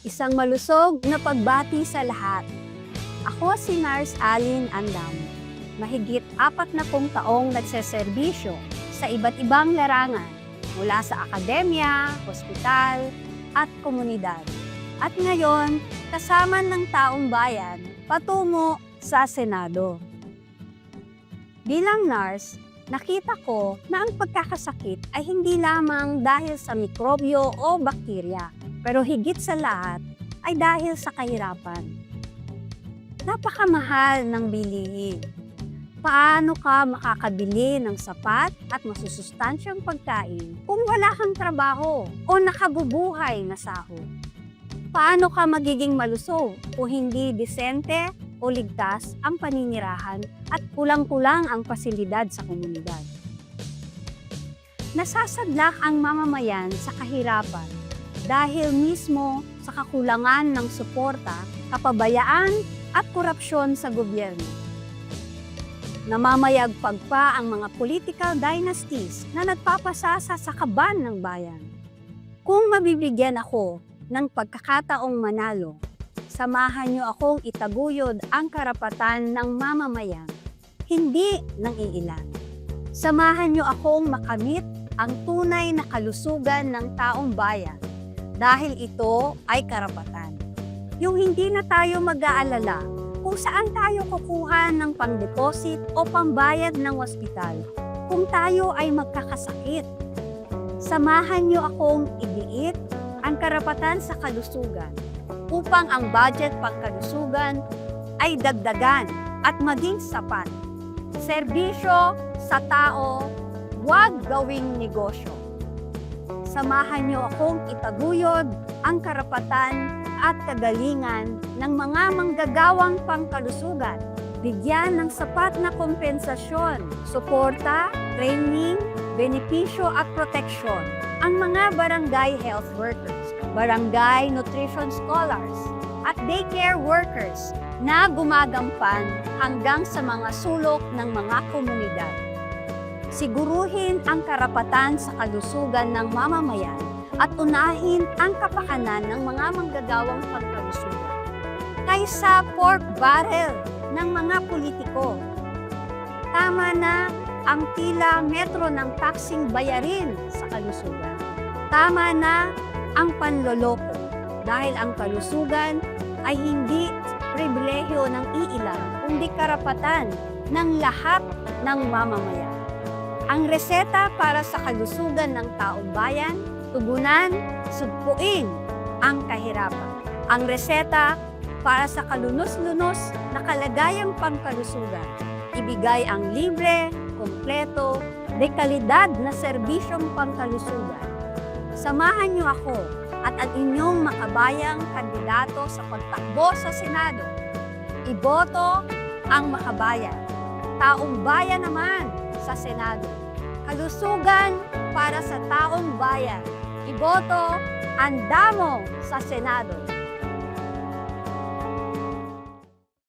Isang malusog na pagbati sa lahat. Ako si Nars Alin Andam. Mahigit apat na pong taong nagseserbisyo sa iba't ibang larangan mula sa akademya, hospital, at komunidad. At ngayon, kasama ng taong bayan patungo sa Senado. Bilang nurse, nakita ko na ang pagkakasakit ay hindi lamang dahil sa mikrobyo o bakterya, pero higit sa lahat ay dahil sa kahirapan. Napakamahal ng bilihin. Paano ka makakabili ng sapat at masusustansyang pagkain kung wala kang trabaho o nakabubuhay na sahod? Paano ka magiging malusog kung hindi disente o ligtas ang paninirahan at kulang-kulang ang pasilidad sa komunidad? Nasasadlak ang mamamayan sa kahirapan dahil mismo sa kakulangan ng suporta, kapabayaan at korupsyon sa gobyerno. Namamayagpag pa ang mga political dynasties na nagpapasasa sa kaban ng bayan. Kung mabibigyan ako ng pagkakataong manalo, samahan niyo akong itaguyod ang karapatan ng mamamayan, hindi ng iilan. Samahan niyo akong makamit ang tunay na kalusugan ng taong bayan dahil ito ay karapatan. Yung hindi na tayo mag-aalala kung saan tayo kukuha ng pang-deposit o pambayad ng ospital kung tayo ay magkakasakit. Samahan niyo akong idiit ang karapatan sa kalusugan upang ang budget pangkalusugan ay dagdagan at maging sapat. Serbisyo sa tao, huwag gawing negosyo. Samahan niyo akong itaguyod ang karapatan at kagalingan ng mga manggagawang pangkalusugan. Bigyan ng sapat na kompensasyon, suporta, training, benepisyo at proteksyon ang mga barangay health workers, barangay nutrition scholars, at daycare workers na gumagampan hanggang sa mga sulok ng mga komunidad. Siguruhin ang karapatan sa kalusugan ng mamamayan at unahin ang kapakanan ng mga manggagawang pagkalusugan kaysa pork barrel ng mga politiko. Tama na ang tila metro ng taksing bayarin sa kalusugan. Tama na ang panloloko dahil ang kalusugan ay hindi pribilehyo ng iilan, kundi karapatan ng lahat ng mamamayan. Ang reseta para sa kalusugan ng taong bayan tugunan, sugpuin ang kahirapan. Ang reseta para sa kalunos-lunos na kalagayang pangkalusugan. Ibigay ang libre, kompleto, dekalidad na serbisyong pangkalusugan. Samahan niyo ako at ang inyong makabayang kandidato sa pagtakbo sa Senado. Iboto ang makabayan. Taong bayan naman sa Senado. Kalusugan para sa taong bayan. Iboto ang damo sa Senado.